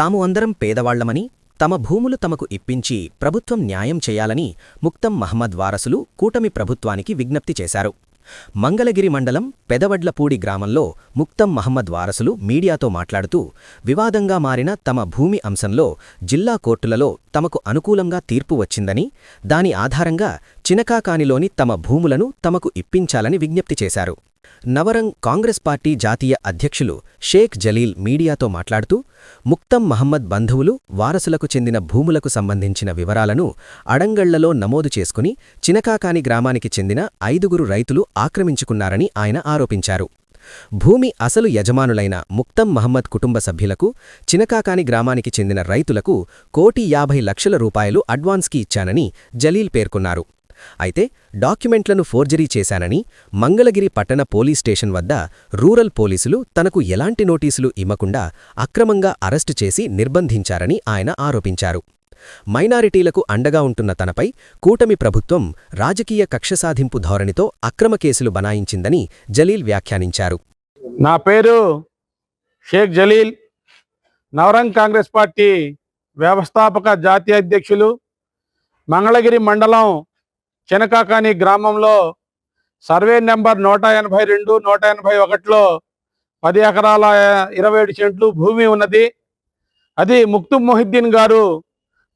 తాము అందరం పేదవాళ్ళమని తమ భూములు తమకు ఇప్పించి ప్రభుత్వం న్యాయం చేయాలని ముక్తం మహమ్మద్ వారసులు కూటమి ప్రభుత్వానికి విజ్ఞప్తి చేశారు. మంగళగిరి మండలం పెదవడ్లపూడి గ్రామంలో ముక్తం మహమ్మద్ వారసులు మీడియాతో మాట్లాడుతూ వివాదంగా మారిన తమ భూమి అంశంలో జిల్లా కోర్టులలో తమకు అనుకూలంగా తీర్పు వచ్చిందని దాని ఆధారంగా చినకాకానిలోని తమ భూములను తమకు ఇప్పించాలని విజ్ఞప్తి చేశారు. నవరంగ్ కాంగ్రెస్ పార్టీ జాతీయ అధ్యక్షులు షేక్ జలీల్ మీడియాతో మాట్లాడుతూ ముక్తం మహమ్మద్ బంధువులు వారసులకు చెందిన భూములకు సంబంధించిన వివరాలను అడంగళ్ళలో నమోదు చేసుకుని చినకాకాని గ్రామానికి చెందిన ఐదుగురు రైతులు ఆక్రమించుకున్నారని ఆయన ఆరోపించారు. భూమి అసలు యజమానులైన ముక్తం మహమ్మద్ కుటుంబ సభ్యులకు చినకాకాని గ్రామానికి చెందిన రైతులకు కోటి యాభై లక్షల రూపాయలు అడ్వాన్స్కి ఇచ్చానని జలీల్ పేర్కొన్నారు. అయితే డాక్యుమెంట్లను ఫోర్జరీ చేశానని మంగళగిరి పట్టణ పోలీస్ స్టేషన్ వద్ద రూరల్ పోలీసులు తనకు ఎలాంటి నోటీసులు ఇమ్మకుండా అక్రమంగా అరెస్టు చేసి నిర్బంధించారని ఆయన ఆరోపించారు. మైనారిటీలకు అండగా ఉంటున్న తనపై కూటమి ప్రభుత్వం రాజకీయ కక్షసాధింపు ధోరణితో అక్రమ కేసులు బనాయించిందని జలీల్ వ్యాఖ్యానించారు. నా పేరు షేక్ జలీల్. నవరంగ్ కాంగ్రెస్ పార్టీ వ్యవస్థాపక జాతీయ అధ్యక్షులు. మంగళగిరి మండలం చెనకాకాని గ్రామంలో సర్వే నెంబర్ నూట ఎనభై రెండు నూట ఎనభై ఒకటిలో పది ఎకరాల ఇరవై ఏడు సెంట్లు భూమి ఉన్నది. అది ముక్తు మొహిద్దీన్ గారు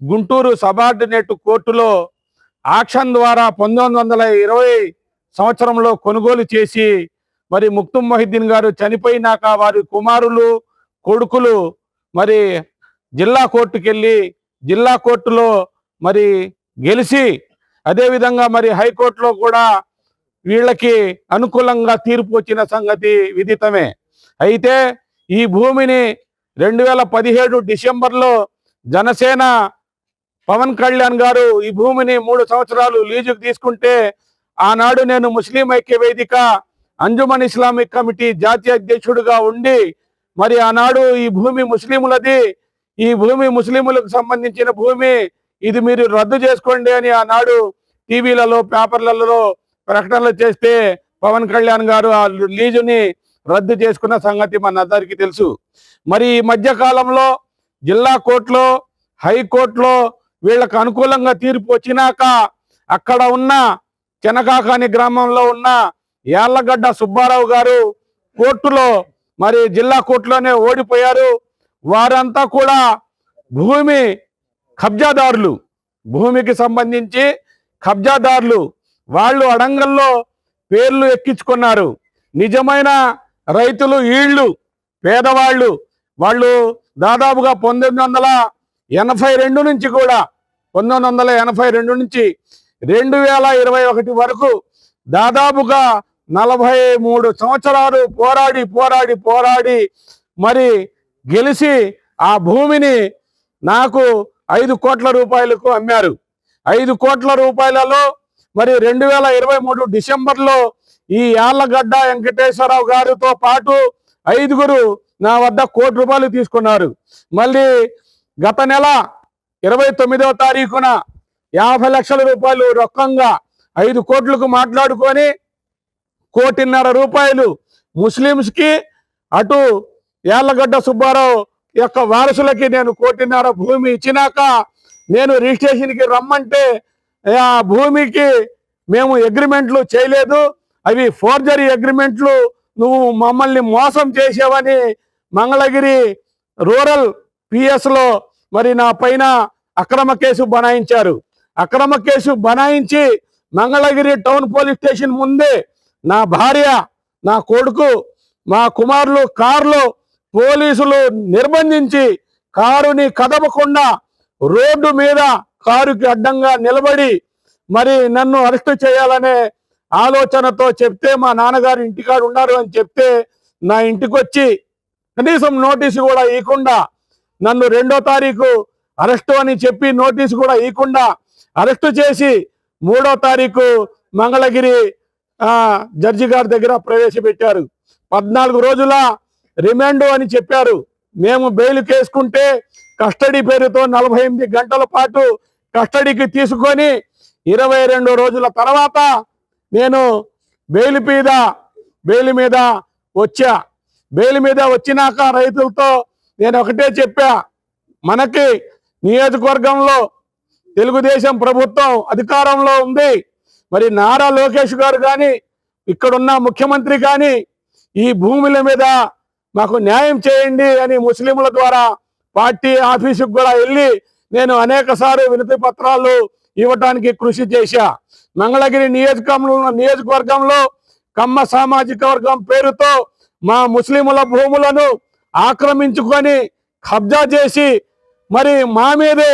గుంటూరు సబార్డినేట్ కోర్టులో ఆక్షన్ ద్వారా పంతొమ్మిది వందల ఇరవై సంవత్సరంలో కొనుగోలు చేసి మరి ముక్తు మొహిద్దీన్ గారు చనిపోయినాక వారి కుమారులు కొడుకులు మరి జిల్లా కోర్టుకెళ్ళి జిల్లా కోర్టులో మరి గెలిచి అదేవిధంగా మరి హైకోర్టులో కూడా వీళ్ళకి అనుకూలంగా తీర్పు వచ్చిన సంగతి విదితమే. అయితే ఈ భూమిని రెండు వేల పదిహేడు డిసెంబర్లో జనసేన పవన్ కళ్యాణ్ గారు ఈ భూమిని మూడు సంవత్సరాలు లీజుకు తీసుకుంటే ఆనాడు నేను ముస్లిం ఐక్య వేదిక అంజుమన్ ఇస్లామిక్ కమిటీ జాతీయ అధ్యక్షుడిగా ఉండి మరి ఆనాడు ఈ భూమి ముస్లిములది. ఈ భూమి ముస్లిములకు సంబంధించిన భూమి ఇది మీరు రద్దు చేసుకోండి అని ఆనాడు టీవీలలో పేపర్లలో ప్రకటనలు చేస్తే పవన్ కళ్యాణ్ గారు ఆ లీజుని రద్దు చేసుకున్న సంగతి మన అందరికీ తెలుసు. మరి ఈ మధ్య కాలంలో జిల్లా కోర్టులో హైకోర్టులో వీళ్ళకు అనుకూలంగా తీర్పు వచ్చినాక అక్కడ ఉన్న చెనకాకాని గ్రామంలో ఉన్న యార్లగడ్డ సుబ్బారావు గారు కోర్టులో మరి జిల్లా కోర్టులోనే ఓడిపోయారు. వారంతా కూడా భూమి కబ్జాదారులు భూమికి సంబంధించి కబ్జాదారులు వాళ్ళు అడంగల్లో పేర్లు ఎక్కించుకున్నారు. నిజమైన రైతులు ఈళ్ళు పేదవాళ్ళు వాళ్ళు దాదాపుగా పంతొమ్మిది వందల ఎనభై రెండు నుంచి కూడా పంతొమ్మిది వందల ఎనభై రెండు నుంచి రెండు వేల ఇరవై ఒకటి వరకు దాదాపుగా నలభై మూడు సంవత్సరాలు పోరాడి పోరాడి పోరాడి మరి గెలిచి ఆ భూమిని నాకు ఐదు కోట్ల రూపాయలకు అమ్మారు. ఐదు కోట్ల రూపాయలలో మరి రెండు వేల ఇరవై మూడు డిసెంబర్లో ఈ యార్లగడ్డ వెంకటేశ్వరరావు గారితో పాటు ఐదుగురు నా వద్ద కోటి రూపాయలు తీసుకున్నారు. మళ్ళీ గత నెల ఇరవై తొమ్మిదవ తారీఖున యాభై లక్షల రూపాయలు రొక్కంగా ఐదు కోట్లకు మాట్లాడుకొని కోటిన్నర రూపాయలు ముస్లిమ్స్కి అటు యార్లగడ్డ సుబ్బారావు యొక్క వారసులకి నేను కోటిన్నర భూమి ఇచ్చినాక నేను రిజిస్ట్రేషన్కి రమ్మంటే ఆ భూమికి మేము అగ్రిమెంట్లు చేయలేదు. అవి ఫోర్జరీ అగ్రిమెంట్లు. నువ్వు మమ్మల్ని మోసం చేసావని మంగళగిరి రూరల్ పిఎస్లో మరి నా పైన అక్రమ కేసు బనాయించారు. అక్రమ కేసు బనాయించి మంగళగిరి టౌన్ పోలీస్ స్టేషన్ ముందే నా భార్య నా కొడుకు మా కుమారులు కారులో పోలీసులు నిర్బంధించి కారుని కదపకుండా రోడ్డు మీద కారుకి అడ్డంగా నిలబడి మరి నన్ను అరెస్ట్ చేయాలనే ఆలోచనతో చెప్తే మా నాన్నగారు ఇంటికాడు ఉన్నారు అని చెప్తే నా ఇంటికి వచ్చి కనీసం నోటీసు కూడా ఇవ్వకుండా నన్ను రెండో తారీఖు అరెస్ట్ అని చెప్పి నోటీసు కూడా ఇవ్వకుండా అరెస్టు చేసి మూడో తారీఖు మంగళగిరి జడ్జి గారి దగ్గర ప్రవేశపెట్టారు. పద్నాలుగు రోజుల రిమాండ్ అని చెప్పారు. మేము బెయిల్ కేసుకుంటే కస్టడీ పేరుతో నలభై ఎనిమిది గంటల పాటు కస్టడీకి తీసుకొని ఇరవై రెండు రోజుల తర్వాత నేను బెయిల్ మీద బెయిల్ మీద వచ్చా. బెయిల్ మీద వచ్చినాక రైతులతో నేను ఒకటే చెప్పా. మనకి నియోజకవర్గంలో తెలుగుదేశం ప్రభుత్వం అధికారంలో ఉంది. మరి నారా లోకేష్ గారు కానీ ఇక్కడున్న ముఖ్యమంత్రి కానీ ఈ భూముల మీద మాకు న్యాయం చేయండి అని ముస్లింల ద్వారా పార్టీ ఆఫీసుకు కూడా వెళ్ళి నేను అనేక సార్లు వినతి పత్రాలు ఇవ్వటానికి కృషి చేశా. మంగళగిరి నియోజకంలో నియోజకవర్గంలో కమ్మ సామాజిక వర్గం పేరుతో మా ముస్లిముల భూములను ఆక్రమించుకొని కబ్జా చేసి మరి మా మీదే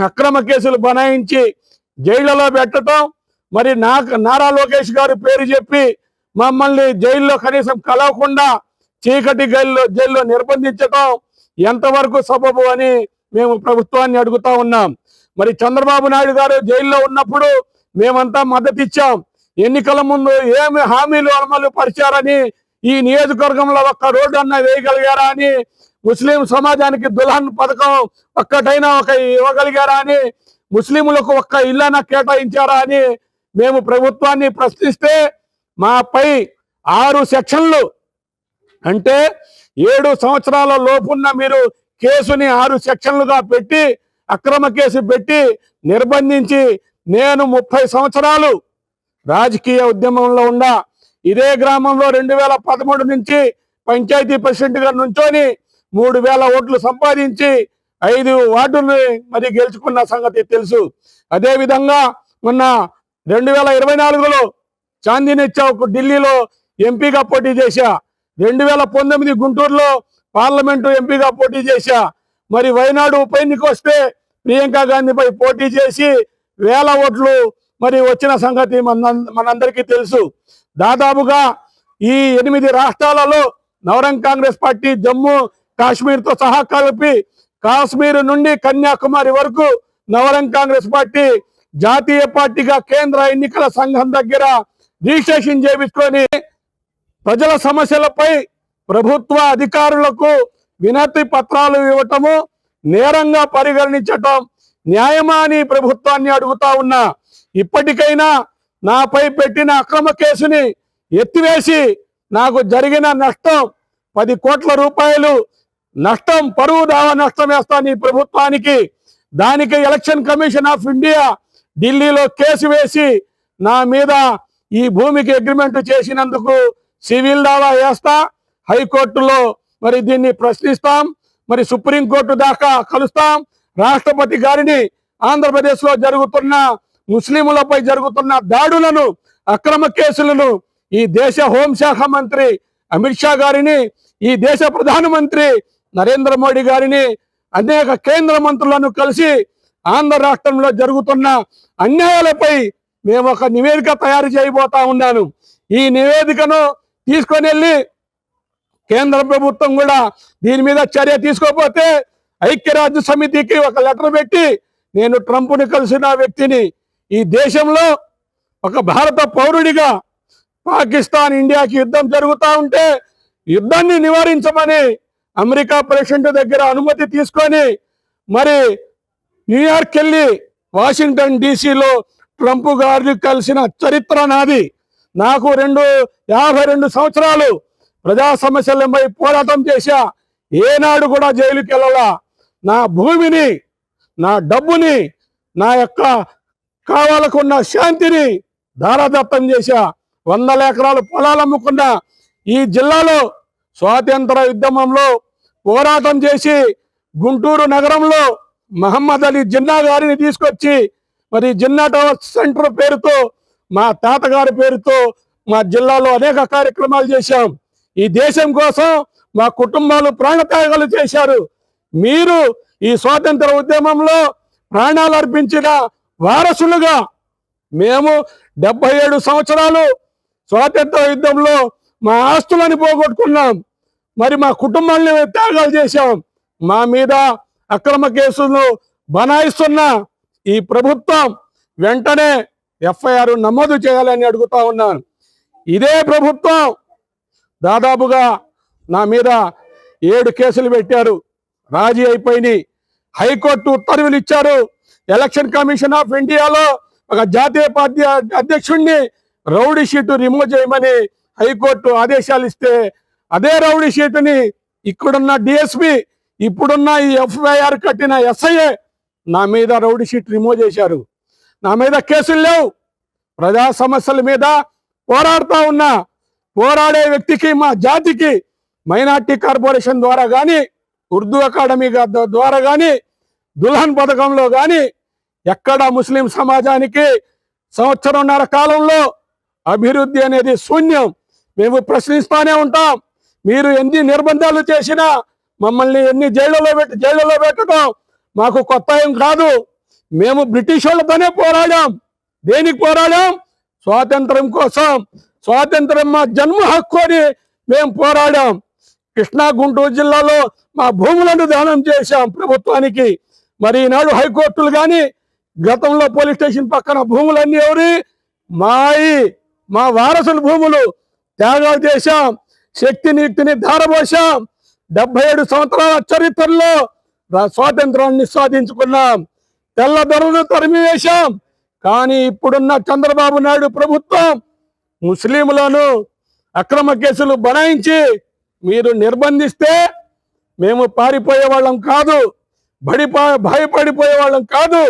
అక్రమ కేసులు బనాయించి జైళ్ళలో పెట్టడం మరి నాకు నారా లోకేష్ గారు పేరు చెప్పి మమ్మల్ని జైల్లో కనీసం కలవకుండా చీకటి గల్లో జైల్లో నిర్బంధించటం ఎంతవరకు సబబు అని మేము ప్రభుత్వాన్ని అడుగుతా ఉన్నాం. మరి చంద్రబాబు నాయుడు గారు జైల్లో ఉన్నప్పుడు మేమంతా మద్దతు ఇచ్చాం. ఎన్నికల ముందు ఏమి హామీలు అమలు పరిచారని ఈ నియోజకవర్గంలో ఒక్క రోడ్డు అన్న వేయగలిగారా అని ముస్లిం సమాజానికి దుల్హన్ పథకం ఒక్కటైనా ఒక ఇవ్వగలిగారా అని ముస్లింలకు ఒక్క ఇల్లన కేటాయించారా అని మేము ప్రభుత్వాన్ని ప్రశ్నిస్తే మాపై ఆరు సెక్షన్లు అంటే ఏడు సంవత్సరాల లోపున్న మీరు కేసుని ఆరు సెక్షన్లుగా పెట్టి అక్రమ కేసు పెట్టి నిర్బంధించి నేను ముప్పై సంవత్సరాలు రాజకీయ ఉద్యమంలో ఉండా ఇదే గ్రామంలో రెండు వేల పదమూడు నుంచి పంచాయతీ ప్రెసిడెంట్గా నుంచొని మూడు వేల ఓట్లు సంపాదించి ఐదు వార్డుల్ని మరి గెలుచుకున్న సంగతి తెలుసు. అదేవిధంగా మొన్న రెండు వేల ఇరవై నాలుగులో చాందీని చౌక్ ఢిల్లీలో ఎంపీగా పోటీ చేశా. రెండు వేల పంతొమ్మిది గుంటూరులో పార్లమెంటు ఎంపీగా పోటీ చేశా. మరి వైనాడు ఉప ఎన్నిక వస్తే ప్రియాంక గాంధీపై పోటీ చేసి వేల ఓట్లు మరి వచ్చిన సంగతి మన మనందరికీ తెలుసు. దాదాపుగా ఈ ఎనిమిది రాష్ట్రాలలో నవరంగ్ కాంగ్రెస్ పార్టీ జమ్మూ కాశ్మీర్తో సహా కలిపి కాశ్మీర్ నుండి కన్యాకుమారి వరకు నవరంగ్ కాంగ్రెస్ పార్టీ జాతీయ పార్టీగా కేంద్ర ఎన్నికల సంఘం దగ్గర రిజిస్ట్రేషన్ చేపించుకొని ప్రజల సమస్యలపై ప్రభుత్వ అధికారులకు వినతి పత్రాలు ఇవ్వటము నేరంగా పరిగణించటం న్యాయమా అని ప్రభుత్వాన్ని అడుగుతా ఉన్నా. ఇప్పటికైనా నాపై పెట్టిన అక్రమ కేసుని ఎత్తివేసి నాకు జరిగిన నష్టం పది కోట్ల రూపాయలు నష్టం పరువు దావా నష్టం వేస్తాను ఈ ప్రభుత్వానికి. దానికి ఎలక్షన్ కమిషన్ ఆఫ్ ఇండియా ఢిల్లీలో కేసు వేసి నా మీద ఈ భూమికి అగ్రిమెంట్ చేసినందుకు సివిల్ దావా వేస్తా హైకోర్టులో మరి దీన్ని ప్రశ్నిస్తాం మరి సుప్రీంకోర్టు దాకా కలుస్తాం. రాష్ట్రపతి గారిని ఆంధ్రప్రదేశ్లో జరుగుతున్న ముస్లింలపై జరుగుతున్న దాడులను అక్రమ కేసులను ఈ దేశ హోంశాఖ మంత్రి అమిత్ షా గారిని ఈ దేశ ప్రధానమంత్రి నరేంద్ర మోడీ గారిని అనేక కేంద్ర మంత్రులను కలిసి ఆంధ్ర రాష్ట్రంలో జరుగుతున్న అన్యాయాలపై మేము ఒక నివేదిక తయారు చేయబోతా ఉన్నాను. ఈ నివేదికను తీసుకొని వెళ్ళి కేంద్ర ప్రభుత్వం కూడా దీని మీద చర్య తీసుకోకపోతే ఐక్యరాజ్య సమితికి ఒక లెటర్ పెట్టి నేను ట్రంప్ని కలిసిన వ్యక్తిని ఈ దేశంలో ఒక భారత పౌరుడిగా పాకిస్తాన్ ఇండియాకి యుద్ధం జరుగుతూ ఉంటే యుద్ధాన్ని నివారించమని అమెరికా ప్రెసిడెంట్ దగ్గర అనుమతి తీసుకొని మరి న్యూయార్క్ వెళ్ళి వాషింగ్టన్ డీసీలో ట్రంప్ గారిని కలిసిన చరిత్ర నాది. నాకు రెండు యాభై రెండు సంవత్సరాలు ప్రజా సమస్యలపై పోరాటం చేశా. ఏనాడు కూడా జైలుకి వెళ్ళాలా? నా భూమిని నా డబ్బుని నా యొక్క కావాలకున్న శాంతిని ధారాదత్తం చేశా. వందల ఎకరాలు పొలాలు అమ్ముకున్న. ఈ జిల్లాలో స్వాతంత్ర ఉద్యమంలో పోరాటం చేసి గుంటూరు నగరంలో మహమ్మద్ అలీ జిన్నా గారిని తీసుకొచ్చి మరి జిన్నా టవర్ సెంటర్ పేరుతో మా తాతగారి పేరుతో మా జిల్లాలో అనేక కార్యక్రమాలు చేశాం. ఈ దేశం కోసం మా కుటుంబాలు ప్రాణత్యాగాలు చేశారు. మీరు ఈ స్వాతంత్ర ఉద్యమంలో ప్రాణాలు అర్పించిన వారసులుగా మేము డెబ్బై ఏడు సంవత్సరాలు స్వాతంత్ర యుద్ధంలో మా ఆస్తులని పోగొట్టుకున్నాం. మరి మా కుటుంబాన్ని త్యాగాలు చేశాం. మా మీద అక్రమ కేసులు బనాయిస్తున్న ఈ ప్రభుత్వం వెంటనే ఎఫ్ఐఆర్ నమోదు చేయాలని అడుగుతా ఉన్నాను. ఇదే ప్రభుత్వం దాదాపుగా నా మీద ఏడు కేసులు పెట్టారు. రాజీ అయిపోయినాయి హైకోర్టు ఉత్తర్వులు ఇచ్చారు. ఎలక్షన్ కమిషన్ ఆఫ్ ఇండియాలో ఒక జాతీయ పార్టీ అధ్యక్షుడిని రౌడీ షీటు రిమూవ్ చేయమని హైకోర్టు ఆదేశాలు ఇస్తే అదే రౌడీ షీటుని ఇక్కడున్న డిఎస్పి ఇప్పుడున్న ఈ ఎఫ్ఐఆర్ కట్టిన ఎస్ఐఏ నా మీద రౌడీ షీట్ రిమూవ్ చేశారు. నా మీద కేసులు లేవు. ప్రజా సమస్యల మీద పోరాడుతూ ఉన్నా. పోరాడే వ్యక్తికి మా జాతికి మైనార్టీ కార్పొరేషన్ ద్వారా కానీ ఉర్దూ అకాడమీ ద్వారా కానీ దుల్హన్ పథకంలో కానీ ఎక్కడ ముస్లిం సమాజానికి సంవత్సరంన్నర కాలంలో అభివృద్ధి అనేది శూన్యం. మేము ప్రశ్నిస్తానే ఉంటాం. మీరు ఎన్ని నిర్బంధాలు చేసినా మమ్మల్ని ఎన్ని జైళ్ళలో పెట్టి జైళ్ళలో పెట్టడం మాకు కొత్త ఏం కాదు. మేము బ్రిటిష్ వాళ్ళతోనే పోరాడాం. దేనికి పోరాడాం? స్వాతంత్రం కోసం. స్వాతంత్రం మా జన్మ హక్కు అని మేము పోరాడాం. కృష్ణా గుంటూరు జిల్లాలో మా భూములను దానం చేశాం ప్రభుత్వానికి. మరి ఈనాడు హైకోర్టులు కానీ గతంలో పోలీస్ స్టేషన్ పక్కన భూములన్నీ ఎవరి? మాయి మా వారసుల భూములు త్యాగాలు చేశాం. శక్తి నీటిని ధారపోసాం డెబ్బై ఏడు సంవత్సరాల చరిత్రలో స్వాతంత్రాన్ని సాధించుకున్నాం. తెల్లదొరలు తరిమివేశాం కానీ ఇప్పుడున్న చంద్రబాబు నాయుడు ప్రభుత్వం ముస్లింలను అక్రమ కేసులు బనాయించి మీరు నిర్బంధిస్తే మేము పారిపోయే వాళ్ళం కాదు బడిపా భయపడిపోయే వాళ్ళం కాదు.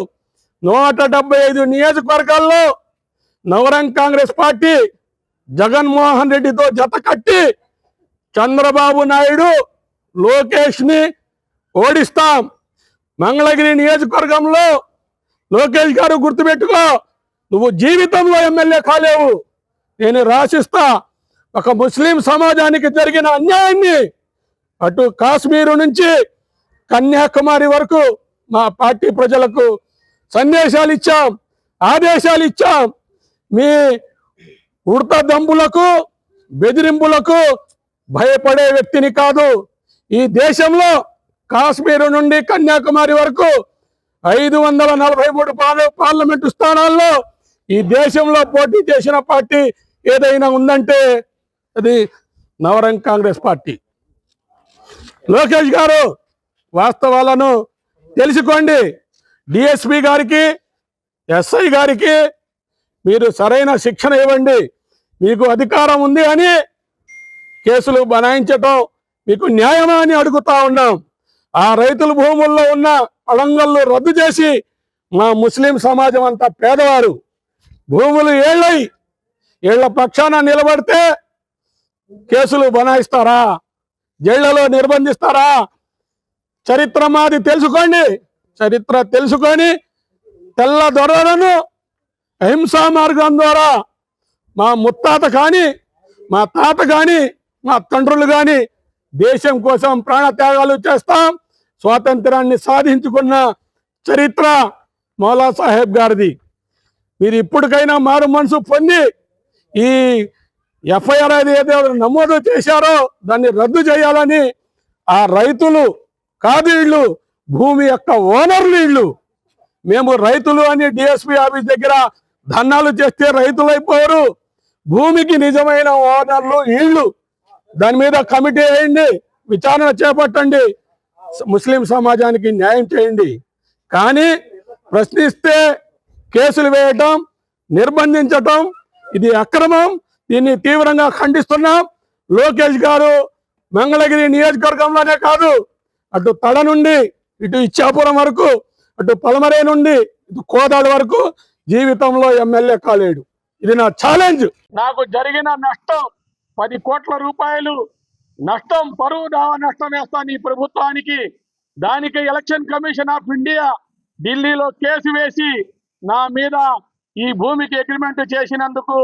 నూట డెబ్బై ఐదు నియోజకవర్గాల్లో నవరంగ్ కాంగ్రెస్ పార్టీ జగన్మోహన్ రెడ్డితో జత కట్టి చంద్రబాబు నాయుడు లోకేష్ని ఓడిస్తాం. మంగళగిరి నియోజకవర్గంలో లోకేష్ గారు గుర్తుపెట్టుకో నువ్వు జీవితంలో ఎమ్మెల్యే కాలేవు. నేను రాసిస్తా. ఒక ముస్లిం సమాజానికి జరిగిన అన్యాయాన్ని అటు కాశ్మీరు నుంచి కన్యాకుమారి వరకు మా పార్టీ ప్రజలకు సందేశాలు ఇచ్చాం ఆదేశాలు ఇచ్చాం. మీ ఉడత దంబులకు బెదిరింపులకు భయపడే వ్యక్తిని కాదు ఈ దేశంలో కాశ్మీరు నుండి కన్యాకుమారి వరకు ఐదు వందల నలభై మూడు పార్లమెంటు స్థానాల్లో ఈ దేశంలో పోటీ చేసిన పార్టీ ఏదైనా ఉందంటే అది నవరంగ్ కాంగ్రెస్ పార్టీ. లోకేష్ గారు వాస్తవాలను తెలుసుకోండి. డిఎస్పి గారికి ఎస్ఐ గారికి మీరు సరైన శిక్షణ ఇవ్వండి. మీకు అధికారం ఉంది అని కేసులు బనాయించటం మీకు న్యాయమా అని అడుగుతా ఉన్నాం. ఆ రైతుల భూముల్లో ఉన్న అడంగళ్ళు రద్దు చేసి మా ముస్లిం సమాజం అంతా పేదవారు భూములు ఏళ్ళై ఏళ్ళ పక్షాన నిలబడితే కేసులు బనాయిస్తారా? జైళ్ళలో నిర్బంధిస్తారా? చరిత్ర మాది తెలుసుకోండి. చరిత్ర తెలుసుకొని తెల్ల దొరలను అహింసా మార్గం ద్వారా మా ముత్తాత కానీ మా తాత కానీ మా తండ్రులు కానీ దేశం కోసం ప్రాణత్యాగాలు చేస్తాం. స్వాతంత్రాన్ని సాధించుకున్న చరిత్ర మౌలా సాహెబ్ గారిది. మీరు ఇప్పటికైనా మారు మనసు పొంది ఈ ఎఫ్ఐఆర్ అది ఏదో నమోదు చేశారో దాన్ని రద్దు చేయాలని ఆ రైతులు కాదు వీళ్ళు భూమి యొక్క ఓనర్లు వీళ్ళు. మేము రైతులు అని డిఎస్పి ఆఫీస్ దగ్గర ధర్నాలు చేస్తే రైతులు అయిపోయారు భూమికి నిజమైన ఓనర్లు వీళ్ళు. దాని మీద కమిటీ వేయండి విచారణ చేపట్టండి ముస్లిం సమాజానికి న్యాయం చేయండి. కానీ ప్రశ్నిస్తే కేసులు వేయటం నిర్బంధించటం ఇది అక్రమం దీన్ని తీవ్రంగా ఖండిస్తున్నాం. లోకేష్ గారు మంగళగిరి నియోజకవర్గంలోనే కాదు అటు తడ నుండి ఇటు ఇచ్చాపురం వరకు అటు పలమరే నుండి ఇటు కోదాడ వరకు జీవితంలో ఎమ్మెల్యే కాలేడు. ఇది నా ఛాలెంజ్. నాకు జరిగిన నష్టం పది కోట్ల రూపాయలు నష్టం పరువు దావా నష్టం వేస్తాను ఈ ప్రభుత్వానికి. దానికి ఎలక్షన్ కమిషన్ ఆఫ్ ఇండియా ఢిల్లీలో కేసు వేసి నా మీద ఈ భూమికి అగ్రిమెంట్ చేసినందుకు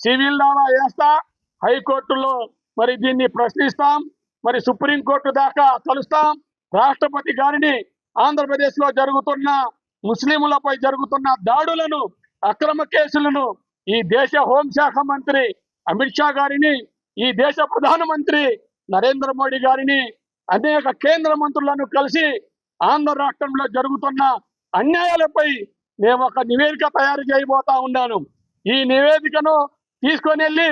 సివిల్ దావా వేస్తా. హైకోర్టులో మరి దీన్ని ప్రశ్నిస్తాం. మరి సుప్రీంకోర్టు దాకా కలుస్తాం రాష్ట్రపతి గారిని ఆంధ్రప్రదేశ్లో జరుగుతున్న ముస్లింలపై జరుగుతున్న దాడులను అక్రమ కేసులను ఈ దేశ హోంశాఖ మంత్రి అమిత్ షా గారిని ఈ దేశ ప్రధానమంత్రి నరేంద్ర మోడీ గారిని అనేక కేంద్ర మంత్రులను కలిసి ఆంధ్ర రాష్ట్రంలో జరుగుతున్న అన్యాయాలపై మేము ఒక నివేదిక తయారు చేయబోతా ఉన్నాను. ఈ నివేదికను తీసుకొని వెళ్ళి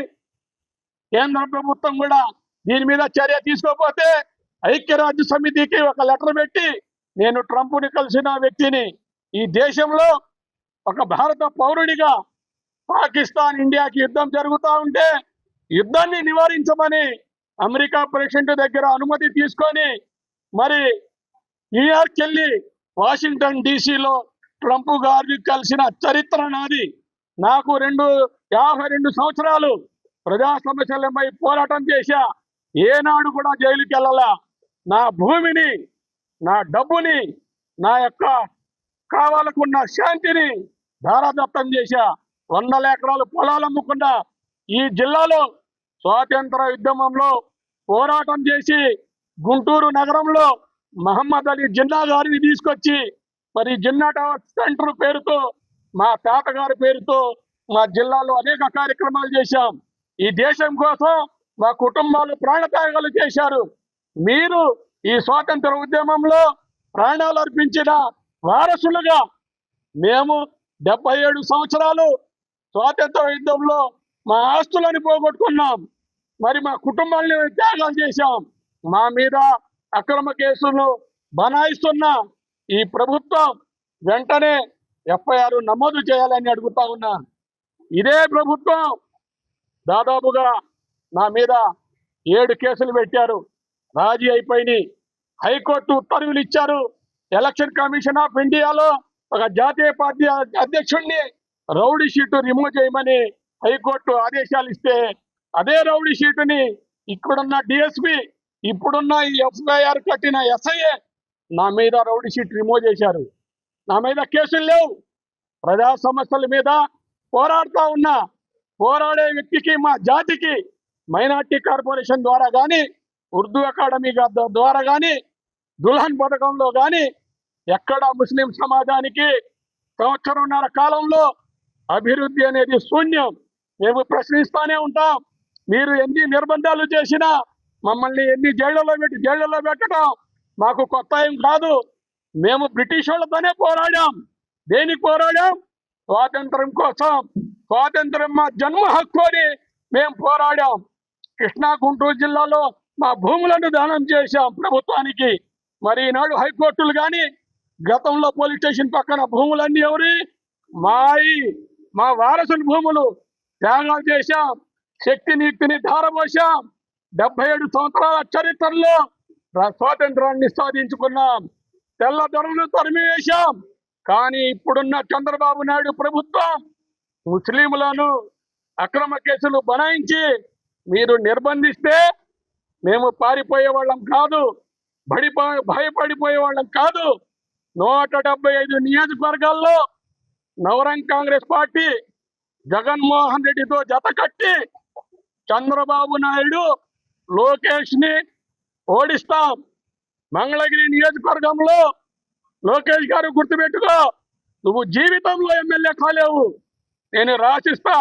కేంద్ర ప్రభుత్వం కూడా దీని మీద చర్య తీసుకోకపోతే ఐక్యరాజ్య సమితికి ఒక లెటర్ పెట్టి నేను ట్రంప్ని కలిసిన వ్యక్తిని ఈ దేశంలో ఒక భారత పౌరుడిగా పాకిస్తాన్ ఇండియాకి యుద్ధం జరుగుతూ ఉంటే యుద్ధాన్ని నివారించమని అమెరికా ప్రెసిడెంట్ దగ్గర అనుమతి తీసుకొని మరి న్యూయార్క్ వెళ్ళి వాషింగ్టన్ డీసీలో ట్రంప్ గారిని కలిసిన చరిత్ర నాది. నాకు రెండు యాభై రెండు సంవత్సరాలు ప్రజా సమస్యలపై పోరాటం చేశా. ఏనాడు కూడా జైలుకి వెళ్ళాలా? నా భూమిని నా డబ్బుని నా యొక్క కావాలకున్న శాంతిని ధారాదత్తం చేశా. వందల ఎకరాలు పొలాలు అమ్ముకున్నా ఈ జిల్లాలో స్వాతంత్ర ఉద్యమంలో పోరాటం చేసి గుంటూరు నగరంలో మహమ్మద్ అలీ జిన్నా గారిని తీసుకొచ్చి మరి జిన్నా టవర్ సెంటర్ పేరుతో మా తాతగారి పేరుతో మా జిల్లాలో అనేక కార్యక్రమాలు చేశాం. ఈ దేశం కోసం మా కుటుంబాలు ప్రాణత్యాగాలు చేశారు. మీరు ఈ స్వాతంత్ర ఉద్యమంలో ప్రాణాలు అర్పించిన వారసులుగా మేము డెబ్బై ఏడు సంవత్సరాలు స్వాతంత్ర యుద్ధంలో మా ఆస్తులను పోగొట్టుకున్నాం. మరి మా కుటుంబాన్ని త్యాగం చేశాం. మా మీద అక్రమ కేసులు బనాయిస్తున్న. ఈ ప్రభుత్వం వెంటనే ఎఫ్ఐఆర్ నమోదు చేయాలని అడుగుతా ఉన్నా. ఇదే ప్రభుత్వం దాదాపుగా నా మీద ఏడు కేసులు పెట్టారు. రాజీ అయిపోయినాయి. హైకోర్టు ఉత్తర్వులు ఇచ్చారు. ఎలక్షన్ కమిషన్ ఆఫ్ ఇండియాలో ఒక జాతీయ పార్టీ అధ్యక్షుడిని రౌడీ షీటు రిమూవ్ చేయమని హైకోర్టు ఆదేశాలు ఇస్తే అదే రౌడీ షీటుని ఇక్కడున్న డిఎస్పి ఇప్పుడున్న ఈ ఎఫ్ఐఆర్ కట్టిన ఎస్ఐఏ నా మీద రౌడీ షీట్ రిమూవ్ చేశారు. నా మీద కేసులు లేవు. ప్రజా సమస్యల మీద పోరాడుతా ఉన్నా. పోరాడే వ్యక్తికి మా జాతికి మైనార్టీ కార్పొరేషన్ ద్వారా కానీ ఉర్దూ అకాడమీ ద్వారా కానీ దుల్హన్ పథకంలో కానీ ఎక్కడ ముస్లిం సమాజానికి సంవత్సరంన్నర కాలంలో అభివృద్ధి అనేది శూన్యం. మేము ప్రశ్నిస్తూనే ఉంటాం. మీరు ఎన్ని నిర్బంధాలు చేసినా మమ్మల్ని ఎన్ని జైళ్ళలో పెట్టి జైళ్ళలో పెట్టడం మాకు కొత్త ఏం కాదు. మేము బ్రిటిష్ వాళ్ళతోనే పోరాడాం. దేనికి పోరాడాం? స్వాతంత్రం కోసం. స్వాతంత్రం మా జన్మ హక్కు అని మేము పోరాడాం. కృష్ణా గుంటూరు జిల్లాలో మా భూములను దానం చేశాం ప్రభుత్వానికి. మరి ఈనాడు హైకోర్టులు కానీ గతంలో పోలీస్ స్టేషన్ పక్కన భూములన్నీ ఎవరి? మాయి మా వారసుల భూములు. త్యాగాలు చేశాం. శక్తి నీతిని ధారపోసాం డెబ్బై ఏడు సంవత్సరాల చరిత్రలో స్వాతంత్రాన్ని సాధించుకున్నాం. తెల్ల తరిమివేశాం కానీ ఇప్పుడున్న చంద్రబాబు నాయుడు ప్రభుత్వం ముస్లింలను అక్రమ కేసులు బనాయించి మీరు నిర్బంధిస్తే మేము పారిపోయే వాళ్ళం కాదు. బడిపో భయపడిపోయే వాళ్ళం కాదు. నూట డెబ్బై ఐదు నియోజకవర్గాల్లో నవరంగ్ కాంగ్రెస్ పార్టీ జగన్మోహన్ రెడ్డితో జత కట్టి చంద్రబాబు నాయుడు లోకేష్ని ఓడిస్తాం. మంగళగిరి నియోజకవర్గంలో లోకేష్ గారు గుర్తుపెట్టుకో నువ్వు జీవితంలో ఎమ్మెల్యే కాలేవు. నేను రాసిస్తా.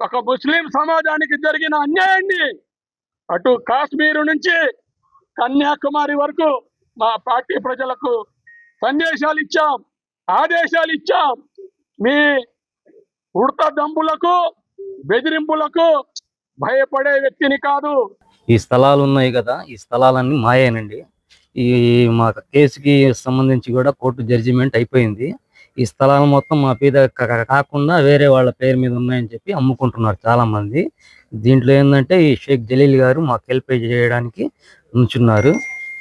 ఒక ముస్లిం సమాజానికి జరిగిన అన్యాయాన్ని అటు కాశ్మీరు నుంచి కన్యాకుమారి వరకు మా పార్టీ ప్రజలకు సందేశాలు ఇచ్చాం ఆదేశాలు ఇచ్చాం. మీ ఉడత దంపులకు బెదిరింపులకు భయపడే వ్యక్తిని కాదు. ఈ స్థలాలు ఉన్నాయి కదా ఈ స్థలాలన్నీ మాయేనండి. ఈ మా కేసుకి సంబంధించి కూడా కోర్టు జడ్జిమెంట్ అయిపోయింది. ఈ స్థలాలు మొత్తం మా మీద కాకుండా వేరే వాళ్ళ పేరు మీద ఉన్నాయని చెప్పి అమ్ముకుంటున్నారు చాలా మంది దీంట్లో ఏంటంటే ఈ షేక్ జలీల్ గారు మాకు హెల్ప్ చేయడానికి ఉంచున్నారు.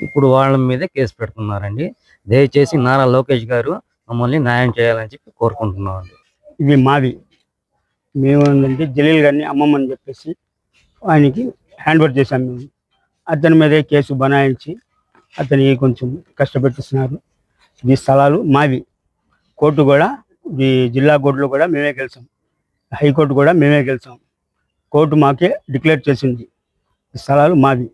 ఇప్పుడు వాళ్ళ మీద కేసు పెడుతున్నారండి. దయచేసి నారా లోకేష్ గారు మమ్మల్ని న్యాయం చేయాలని చెప్పి కోరుకుంటున్నామండి. ఇవి మావి మేము ఏంటంటే జలీల్ గారిని అమ్మమ్మని చెప్పేసి ఆయనకి హ్యాండ్ ఓవర్ చేశాం మేము. అతని మీదే కేసు బనాయించి అతనికి కొంచెం కష్టపెట్టిస్తున్నారు ఈ స్థలాలు మావి. కోర్టు కూడా ఈ జిల్లా కోర్టులో కూడా మేమే గెలిచాం. హైకోర్టు కూడా మేమే గెలిచాం. కోర్టు మాకే డిక్లేర్ చేసింది. ఈ స్థలాలు మావి.